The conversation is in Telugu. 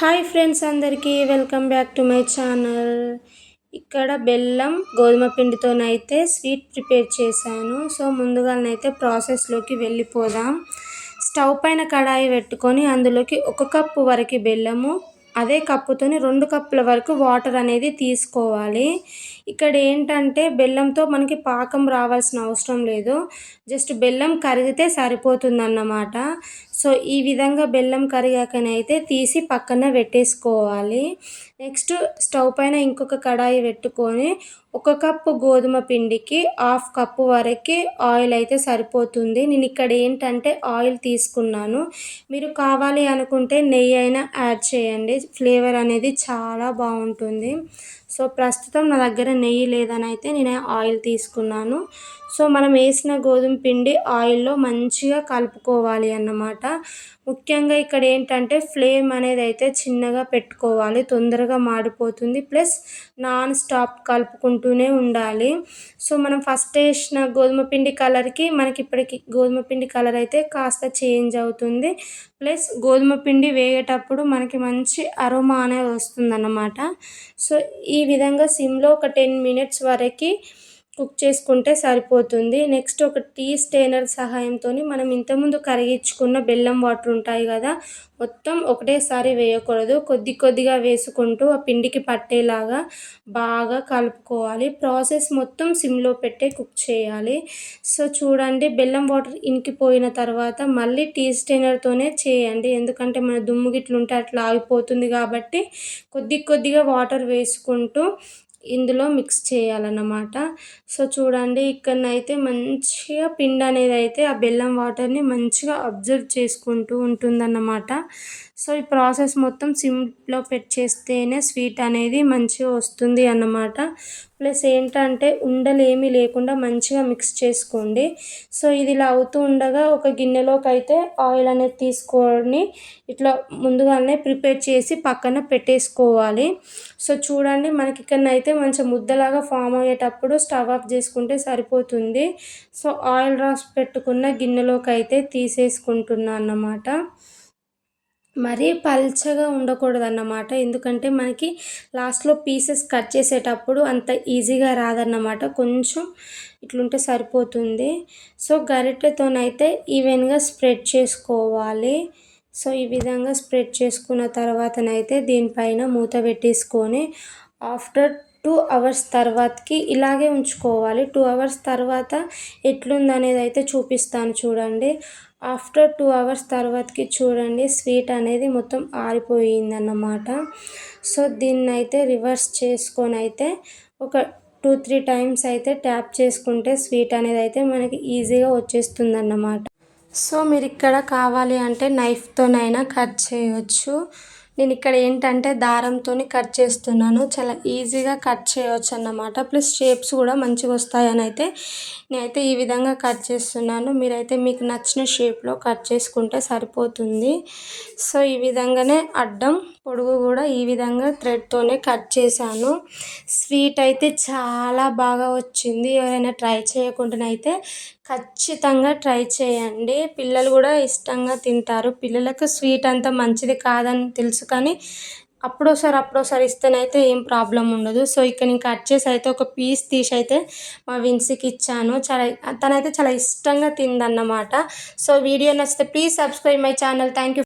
హాయ్ ఫ్రెండ్స్ అందరికీ welcome back to my channel. ఇక్కడ బెల్లం గోధుమ పిండితోనైతే స్వీట్ ప్రిపేర్ చేశాను. సో ముందుగానైతే ప్రాసెస్లోకి వెళ్ళిపోదాం. స్టవ్ పైన కడాయి పెట్టుకొని అందులోకి ఒక కప్పు వరకు బెల్లము అదే కప్పుతోని రెండు కప్పుల వరకు వాటర్ అనేది తీసుకోవాలి. ఇక్కడ ఏంటంటే బెల్లంతో మనకి పాకం రావాల్సిన అవసరం లేదు. జస్ట్ బెల్లం కరిగితే సరిపోతుందన్నమాట. సో ఈ విధంగా బెల్లం కరిగాకనైతే తీసి పక్కన పెట్టేసుకోవాలి. నెక్స్ట్ స్టవ్ పైన ఇంకొక కడాయి పెట్టుకొని ఒక కప్పు గోధుమ పిండికి హాఫ్ కప్పు వరకు ఆయిల్ అయితే సరిపోతుంది. నేను ఇక్కడ ఏంటంటే ఆయిల్ తీసుకున్నాను. మీరు కావాలి అనుకుంటే నెయ్యి అయినా యాడ్ చేయండి. ఫ్లేవర్ అనేది చాలా బాగుంటుంది. సో ప్రస్తుతం నా దగ్గర నెయ్యి లేదని అయితే నేను ఆయిల్ తీసుకున్నాను. సో మనం వేసిన గోధుమ పిండి ఆయిల్లో మంచిగా కలుపుకోవాలి అన్నమాట. ముఖ్యంగా ఇక్కడ ఏంటంటే ఫ్లేమ్ అనేది అయితే చిన్నగా పెట్టుకోవాలి తొందరగా మాడిపోతుంది ప్లస్ నాన్ స్టాప్ కలుపుకుంటూనే ఉండాలి. సో మనం ఫస్ట్ వేసిన గోధుమ పిండి కలర్కి మనకి ఇప్పటికి గోధుమ పిండి కలర్ అయితే కాస్త చేంజ్ అవుతుంది. ప్లస్ గోధుమ పిండి వేగేటప్పుడు మనకి మంచి అరోమా అనేది వస్తుందన్నమాట. సో ఈ ఈ విధంగా సిమ్లో ఒక టెన్ మినిట్స్ వరకు కుక్ చేసుకుంటే సరిపోతుంది. నెక్స్ట్ ఒక టీ స్టెయినర్ సహాయంతో మనం ఇంతకుముందు కరిగించుకున్న బెల్లం వాటర్ ఉంటాయి కదా మొత్తం ఒకటేసారి వేయకూడదు. కొద్ది కొద్దిగా వేసుకుంటూ ఆ పిండికి పట్టేలాగా బాగా కలుపుకోవాలి. ప్రాసెస్ మొత్తం సిమ్లో పెట్టే కుక్ చేయాలి. సో చూడండి బెల్లం వాటర్ ఇంకిపోయిన తర్వాత మళ్ళీ టీ స్టెయినర్తోనే చేయండి. ఎందుకంటే మన దుమ్ము గిట్లుంటే అట్లా ఆగిపోతుంది కాబట్టి కొద్ది కొద్దిగా వాటర్ వేసుకుంటూ ఇందులో మిక్స్ చేయాలన్నమాట. సో చూడండి ఇక్కడనైతే మంచిగా పిండి అనేది అయితే ఆ బెల్లం వాటర్ని మంచిగా అబ్జర్వ్ చేసుకుంటూ ఉంటుందన్నమాట. సో ఈ ప్రాసెస్ మొత్తం సిమ్లో పెట్ చేస్తేనే స్వీట్ అనేది మంచిగా వస్తుంది అన్నమాట. ప్లస్ ఏంటంటే ఉండలు ఏమీ లేకుండా మంచిగా మిక్స్ చేసుకోండి. సో ఇది ఇలా అవుతూ ఉండగా ఒక గిన్నెలోకి అయితే ఆయిల్ అనేది తీసుకొని ఇట్లా ముందుగానే ప్రిపేర్ చేసి పక్కన పెట్టేసుకోవాలి. సో చూడండి మనకి ఇక్కడనైతే మంచి ముద్దలాగా ఫామ్ అయ్యేటప్పుడు స్టవ్ ఆఫ్ చేసుకుంటే సరిపోతుంది. సో ఆయిల్ రాసి పెట్టుకున్న గిన్నెలోకి అయితే తీసేసుకుంటున్నా అన్నమాట. మరీ పల్చగా ఉండకూడదు అన్నమాట ఎందుకంటే మనకి లాస్ట్లో పీసెస్ కట్ చేసేటప్పుడు అంత ఈజీగా రాదన్నమాట. కొంచెం ఇట్లుంటే సరిపోతుంది. సో గరిటెతోనైతే ఈవెన్గా స్ప్రెడ్ చేసుకోవాలి. సో ఈ విధంగా స్ప్రెడ్ చేసుకున్న తర్వాతనైతే దీనిపైన మూత పెట్టేసుకొని ఆఫ్టర్ టూ అవర్స్ తర్వాతకి ఇలాగే ఉంచుకోవాలి. టూ అవర్స్ తర్వాత ఎట్లుందనేది అయితే చూపిస్తాను చూడండి. ఆఫ్టర్ టూ అవర్స్ తర్వాతకి చూడండి స్వీట్ అనేది మొత్తం ఆరిపోయిందన్నమాట. సో దీన్ని అయితే రివర్స్ చేసుకొని అయితే ఒక టూ త్రీ టైమ్స్ అయితే ట్యాప్ చేసుకుంటే స్వీట్ అనేది అయితే మనకి ఈజీగా వచ్చేస్తుంది అన్నమాట సో మీరు ఇక్కడ కావాలి అంటే నైఫ్తోనైనా కట్ చేయవచ్చు నేను ఇక్కడ ఏంటంటే దారంతో కట్ చేస్తున్నాను. చాలా ఈజీగా కట్ చేయవచ్చు అన్నమాట ప్లస్ షేప్స్ కూడా మంచిగా వస్తాయని అయితే నేనైతే ఈ విధంగా కట్ చేస్తున్నాను. మీరైతే మీకు నచ్చిన షేప్లో కట్ చేసుకుంటే సరిపోతుంది. సో ఈ విధంగానే అడ్డం పొడుగు కూడా ఈ విధంగా థ్రెడ్తోనే కట్ చేశాను. స్వీట్ అయితే చాలా బాగా వచ్చింది. ఎవరైనా ట్రై చేయకుండానైతే ఖచ్చితంగా ట్రై చేయండి. పిల్లలు కూడా ఇష్టంగా తింటారు. పిల్లలకు స్వీట్ అంత మంచిది కాదని తెలుసు కానీ అప్పుడోసారి అప్పుడోసారి ఇస్తేనైతే ఏం ప్రాబ్లం ఉండదు. సో ఇక్కడ నేను కట్ చేసి అయితే ఒక పీస్ తీసి అయితే మా విన్సీకి ఇచ్చాను. చాలా తనైతే చాలా ఇష్టంగా తిందన్నమాట. సో వీడియో నచ్చితే please subscribe my channel thank you